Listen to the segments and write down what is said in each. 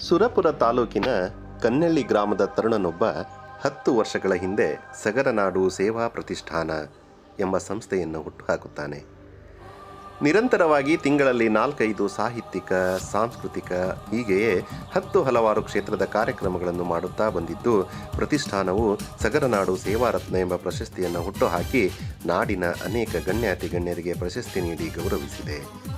ಸುರಪುರ ತಾಲೂಕಿನ ಕನ್ನಳ್ಳಿ ಗ್ರಾಮದ ತರುಣನೊಬ್ಬ ಹತ್ತು ವರ್ಷಗಳ ಹಿಂದೆ ಸಗರನಾಡು ಸೇವಾ ಪ್ರತಿಷ್ಠಾನ ಎಂಬ ಸಂಸ್ಥೆಯನ್ನು ಹುಟ್ಟುಹಾಕುತ್ತಾನೆ. ನಿರಂತರವಾಗಿ ತಿಂಗಳಲ್ಲಿ ನಾಲ್ಕೈದು ಸಾಹಿತ್ಯಿಕ, ಸಾಂಸ್ಕೃತಿಕ, ಹೀಗೆಯೇ ಹತ್ತು ಹಲವಾರು ಕ್ಷೇತ್ರದ ಕಾರ್ಯಕ್ರಮಗಳನ್ನು ಮಾಡುತ್ತಾ ಬಂದಿದ್ದು, ಪ್ರತಿಷ್ಠಾನವು ಸಗರನಾಡು ಸೇವಾರತ್ನ ಎಂಬ ಪ್ರಶಸ್ತಿಯನ್ನು ಹುಟ್ಟುಹಾಕಿ ನಾಡಿನ ಅನೇಕ ಗಣ್ಯಾತಿ ಗಣ್ಯರಿಗೆ ಪ್ರಶಸ್ತಿ ನೀಡಿ ಗೌರವಿಸಿದೆ.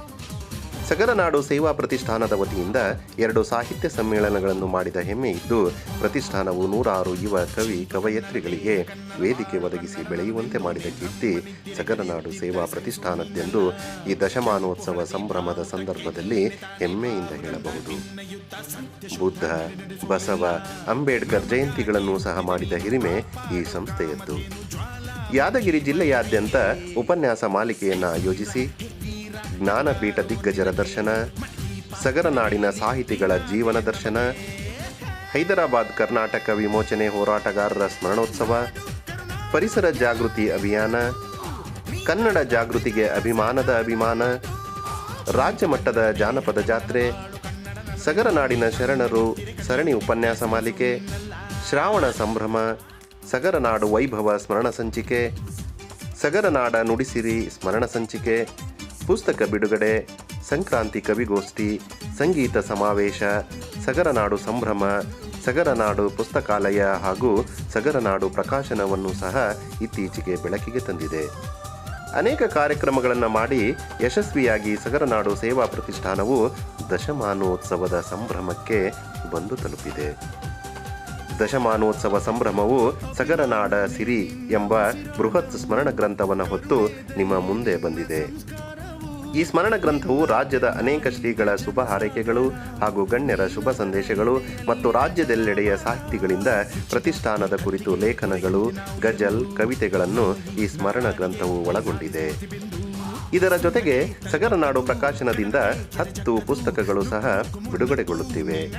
ಸಗರನಾಡು ಸೇವಾ ಪ್ರತಿಷ್ಠಾನದ ವತಿಯಿಂದ ಎರಡು ಸಾಹಿತ್ಯ ಸಮ್ಮೇಳನಗಳನ್ನು ಮಾಡಿದ ಹೆಮ್ಮೆ ಇದ್ದು, ಪ್ರತಿಷ್ಠಾನವು ನೂರಾರು ಯುವ ಕವಿ ಕವಯತ್ರಿಗಳಿಗೆ ವೇದಿಕೆ ಒದಗಿಸಿ ಬೆಳೆಯುವಂತೆ ಮಾಡಿದ ಕೀರ್ತಿ ಸಗರನಾಡು ಸೇವಾ ಪ್ರತಿಷ್ಠಾನದ್ದೆಂದು ಈ ದಶಮಾನೋತ್ಸವ ಸಂಭ್ರಮದ ಸಂದರ್ಭದಲ್ಲಿ ಹೆಮ್ಮೆಯಿಂದ ಹೇಳಬಹುದು. ಬುದ್ಧ, ಬಸವ, ಅಂಬೇಡ್ಕರ್ ಜಯಂತಿಗಳನ್ನು ಸಹ ಮಾಡಿದ ಹಿರಿಮೆ ಈ ಸಂಸ್ಥೆಯದ್ದು. ಯಾದಗಿರಿ ಜಿಲ್ಲೆಯಾದ್ಯಂತ ಉಪನ್ಯಾಸ ಮಾಲಿಕೆಯನ್ನು ಆಯೋಜಿಸಿ ಜ್ಞಾನಪೀಠ ದಿಗ್ಗಜರ ದರ್ಶನ ಸಗರನಾಡಿನ ಸಾಹಿತಿಗಳ ಜೀವನ ದರ್ಶನ, ಹೈದರಾಬಾದ್ ಕರ್ನಾಟಕ ವಿಮೋಚನೆ ಹೋರಾಟಗಾರರ ಸ್ಮರಣೋತ್ಸವ, ಪರಿಸರ ಜಾಗೃತಿ ಅಭಿಯಾನ, ಕನ್ನಡ ಜಾಗೃತಿಗೆ ಅಭಿಮಾನದ ಅಭಿಮಾನ, ರಾಜ್ಯ ಮಟ್ಟದ ಜಾನಪದ ಜಾತ್ರೆ ಸಗರನಾಡಿನ ಶರಣರು, ಸರಣಿ ಉಪನ್ಯಾಸ ಮಾಲಿಕೆ, ಶ್ರಾವಣ ಸಂಭ್ರಮ ಸಗರನಾಡು ವೈಭವ ಸ್ಮರಣ ಸಂಚಿಕೆ ಸಗರನಾಡ ನುಡಿಸಿರಿ ಸ್ಮರಣ ಸಂಚಿಕೆ ಪುಸ್ತಕ ಬಿಡುಗಡೆ, ಸಂಕ್ರಾಂತಿ ಕವಿಗೋಷ್ಠಿ, ಸಂಗೀತ ಸಮಾವೇಶ, ಸಗರನಾಡು ಸಂಭ್ರಮ, ಸಗರನಾಡು ಪುಸ್ತಕಾಲಯ ಹಾಗೂ ಸಗರನಾಡು ಪ್ರಕಾಶನವನ್ನು ಸಹ ಇತ್ತೀಚೆಗೆ ಬೆಳಕಿಗೆ ತಂದಿದೆ. ಅನೇಕ ಕಾರ್ಯಕ್ರಮಗಳನ್ನು ಮಾಡಿ ಯಶಸ್ವಿಯಾಗಿ ಸಗರನಾಡು ಸೇವಾ ಪ್ರತಿಷ್ಠಾನವು ದಶಮಾನೋತ್ಸವದ ಸಂಭ್ರಮಕ್ಕೆ ಬಂದು ತಲುಪಿದೆ. ದಶಮಾನೋತ್ಸವ ಸಂಭ್ರಮವು ಸಗರನಾಡ ಸಿರಿ ಎಂಬ ಬೃಹತ್ ಸ್ಮರಣ ಗ್ರಂಥವನ್ನು ಹೊತ್ತು ನಿಮ್ಮ ಮುಂದೆ ಬಂದಿದೆ. ಈ ಸ್ಮರಣ ಗ್ರಂಥವು ರಾಜ್ಯದ ಅನೇಕ ಶ್ರೀಗಳ ಶುಭ ಹಾರೈಕೆಗಳು ಹಾಗೂ ಗಣ್ಯರ ಶುಭ ಸಂದೇಶಗಳು ಮತ್ತು ರಾಜ್ಯದೆಲ್ಲೆಡೆಯ ಸಾಹಿತಿಗಳಿಂದ ಪ್ರತಿಷ್ಠಾನದ ಕುರಿತು ಲೇಖನಗಳು, ಗಜಲ್, ಕವಿತೆಗಳನ್ನು ಈ ಸ್ಮರಣ ಗ್ರಂಥವು ಒಳಗೊಂಡಿದೆ. ಇದರ ಜೊತೆಗೆ ಸಗರನಾಡು ಪ್ರಕಾಶನದಿಂದ ಹತ್ತು ಪುಸ್ತಕಗಳು ಸಹ ಬಿಡುಗಡೆಗೊಳ್ಳುತ್ತಿವೆ.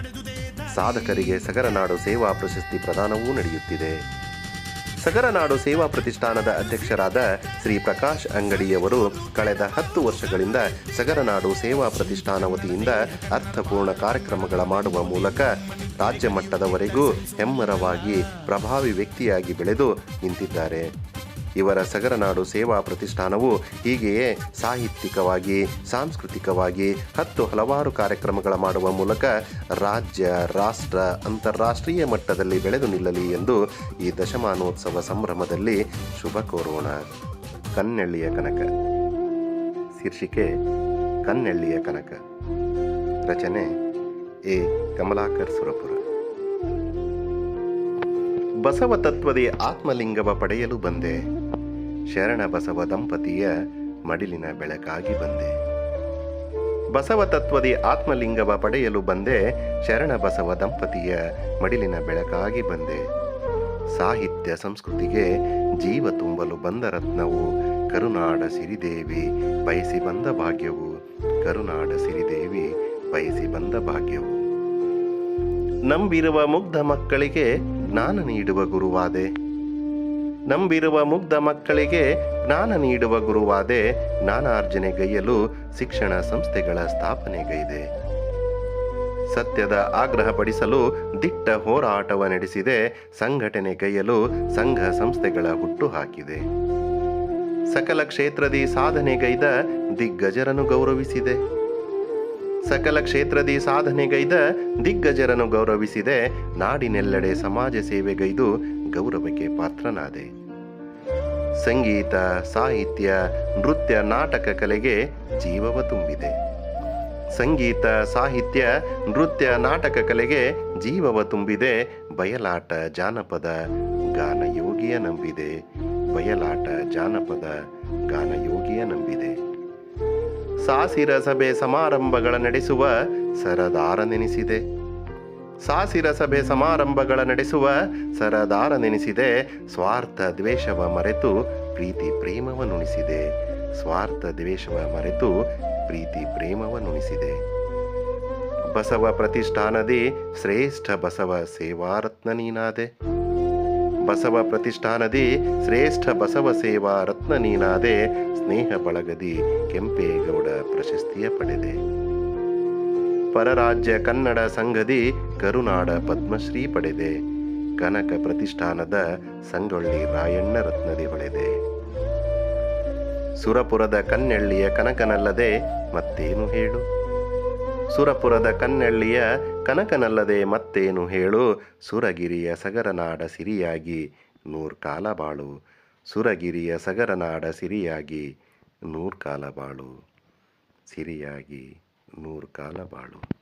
ಸಾಧಕರಿಗೆ ಸಗರನಾಡು ಸೇವಾ ಪ್ರಶಸ್ತಿ ಪ್ರದಾನವೂ ನಡೆಯುತ್ತಿದೆ. ಸಗರನಾಡು ಸೇವಾ ಪ್ರತಿಷ್ಠಾನದ ಅಧ್ಯಕ್ಷರಾದ ಶ್ರೀ ಪ್ರಕಾಶ್ ಅಂಗಡಿಯವರು ಕಳೆದ ಹತ್ತು ವರ್ಷಗಳಿಂದ ಸಗರನಾಡು ಸೇವಾ ಪ್ರತಿಷ್ಠಾನ ವತಿಯಿಂದ ಅರ್ಥಪೂರ್ಣ ಕಾರ್ಯಕ್ರಮಗಳ ಮಾಡುವ ಮೂಲಕ ರಾಜ್ಯ ಮಟ್ಟದವರೆಗೂ ಹೆಮ್ಮರವಾಗಿ ಪ್ರಭಾವಿ ವ್ಯಕ್ತಿಯಾಗಿ ಬೆಳೆದು ನಿಂತಿದ್ದಾರೆ. ಇವರ ಸಗರನಾಡು ಸೇವಾ ಪ್ರತಿಷ್ಠಾನವು ಹೀಗೆಯೇ ಸಾಹಿತ್ಯಿಕವಾಗಿ, ಸಾಂಸ್ಕೃತಿಕವಾಗಿ ಹತ್ತು ಹಲವಾರು ಕಾರ್ಯಕ್ರಮಗಳ ಮಾಡುವ ಮೂಲಕ ರಾಜ್ಯ, ರಾಷ್ಟ್ರ, ಅಂತಾರಾಷ್ಟ್ರೀಯ ಮಟ್ಟದಲ್ಲಿ ಬೆಳೆದು ನಿಲ್ಲಲಿ ಎಂದು ಈ ದಶಮಾನೋತ್ಸವ ಸಂಭ್ರಮದಲ್ಲಿ ಶುಭ ಕೋರೋಣ. ಕನ್ನೆಳ್ಳಿಯ ಕನಕ. ಶೀರ್ಷಿಕೆ, ಕನ್ನೆಳ್ಳಿಯ ಕನಕ. ರಚನೆ, ಎ. ಕಮಲಾಕರ್ ಸುರಪುರ. ಬಸವ ತತ್ವದೇ ಆತ್ಮಲಿಂಗವ ಪಡೆಯಲು ಬಂದೆ. ಶರಣ ಬಸವ ದಂಪತಿಯ ಮಡಿಲಿನ ಬೆಳಕಾಗಿ ಬಂದೆ. ಬಸವ ತತ್ವದಿ ಆತ್ಮಲಿಂಗವ ಪಡೆಯಲು ಬಂದೆ, ಶರಣ ಬಸವ ದಂಪತಿಯ ಮಡಿಲಿನ ಬೆಳಕಾಗಿ ಬಂದೆ. ಸಾಹಿತ್ಯ ಸಂಸ್ಕೃತಿಗೆ ಜೀವ ತುಂಬಲು ಬಂದ ರತ್ನವು ಕರುನಾಡ ಸಿರಿದೇವಿ ಬಯಸಿ ಬಂದ ಭಾಗ್ಯವು, ಕರುನಾಡ ಸಿರಿದೇವಿ ಬಯಸಿ ಬಂದ ಭಾಗ್ಯವು. ನಂಬಿರುವ ಮುಗ್ಧ ಮಕ್ಕಳಿಗೆ ಜ್ಞಾನ ನೀಡುವ ಗುರುವಾದೆ. ನಂಬಿರುವ ಮುಗ್ಧ ಮಕ್ಕಳಿಗೆ ಜ್ಞಾನ ನೀಡುವ ಗುರುವಾದೆ ಜ್ಞಾನಾರ್ಜನೆಗೈಯಲು ಶಿಕ್ಷಣ ಸಂಸ್ಥೆಗಳ ಸ್ಥಾಪನೆಗೈದೆ. ಸತ್ಯದ ಆಗ್ರಹಪಡಿಸಲು ದಿಟ್ಟ ಹೋರಾಟವ ನಡೆಸಿದೆ ಸಂಘಟನೆಗೈಯಲು ಸಂಘ ಸಂಸ್ಥೆಗಳ ಹುಟ್ಟು ಹಾಕಿದೆ ಸಕಲ ಕ್ಷೇತ್ರದಿ ಸಾಧನೆಗೈದ ದಿಗ್ಗಜರನ್ನು ಗೌರವಿಸಿದೆ. ಸಕಲ ಕ್ಷೇತ್ರದಿ ಸಾಧನೆಗೈದ ದಿಗ್ಗಜರನ್ನು ಗೌರವಿಸಿದೆ. ನಾಡಿನೆಲ್ಲೆಡೆ ಸಮಾಜ ಸೇವೆಗೈದು ಗೌರವಕ್ಕೆ ಪಾತ್ರನಾದೆ. ಸಂಗೀತ, ಸಾಹಿತ್ಯ, ನೃತ್ಯ, ನಾಟಕ ಕಲೆಗೆ ಜೀವವ ತುಂಬಿದೆ. ಸಂಗೀತ, ಸಾಹಿತ್ಯ, ನೃತ್ಯ, ನಾಟಕ ಕಲೆಗೆ ಜೀವವ ತುಂಬಿದೆ. ಬಯಲಾಟ, ಜಾನಪದ, ಗಾನಯೋಗಿಯ ನಂಬಿದೆ. ಬಯಲಾಟ, ಜಾನಪದ, ಗಾನಯೋಗಿಯ ನಂಬಿದೆ. ಸಾಸಿರ ಸಭೆ ಸಮಾರಂಭಗಳ ನಡೆಸುವ ಸರದಾರ ನೆನೆಸಿದೆ ಸಾಸಿರ ಸಭೆ ಸಮಾರಂಭಗಳ ನಡೆಸುವ ಸರದಾರ ನೆನೆಸಿದೆ ಸ್ವಾರ್ಥ ದ್ವೇಷವ ಮರೆತು ಪ್ರೀತಿ ಪ್ರೇಮವ ನುಣಿಸಿದೆ ಸ್ವಾರ್ಥ ದ್ವೇಷವ ಮರೆತು ಪ್ರೀತಿ ಪ್ರೇಮವ ನುಣಿಸಿದೆ ಬಸವ ಪ್ರತಿಷ್ಠಾನದಿ ಶ್ರೇಷ್ಠ ಬಸವ ಸೇವಾರತ್ನ ನೀನಾದೆ. ಬಸವ ಪ್ರತಿಷ್ಠಾನದಿ, ಶ್ರೇಷ್ಠ ಬಸವ ಸೇವಾ ರತ್ನ ನೀನಾದೆ ಸ್ನೇಹ ಬಳಗದಿ ಕೆಂಪೇಗೌಡ ಪ್ರಶಸ್ತಿಯ ಪಡೆದೆ. ಪರರಾಜ್ಯ ಕನ್ನಡ ಸಂಘದಿ ಕರುನಾಡ ಪದ್ಮಶ್ರೀ ಪಡೆದೆ. ಕನಕ ಪ್ರತಿಷ್ಠಾನದ ಸಂಗೊಳ್ಳಿ ರಾಯಣ್ಣ ರತ್ನದಿ ಹೊಳೆದೆ. ಸುರಪುರದ ಕನ್ನೆಳ್ಳಿಯ ಕನಕನಲ್ಲದೆ ಮತ್ತೇನು ಹೇಳು? ಸುರಪುರದ ಕನ್ನಳ್ಳಿಯ ಕನಕನಲ್ಲದೆ ಮತ್ತೇನು ಹೇಳು? ಸುರಗಿರಿಯ ಸಗರನಾಡ ಸಿರಿಯಾಗಿ ನೂರ್ ಕಾಲ ಬಾಳು. ಸುರಗಿರಿಯ ಸಗರನಾಡ ಸಿರಿಯಾಗಿ ನೂರ್ ಕಾಲ ಬಾಳು. ಸಿರಿಯಾಗಿ ನೂರ್ ಕಾಲ ಬಾಳು.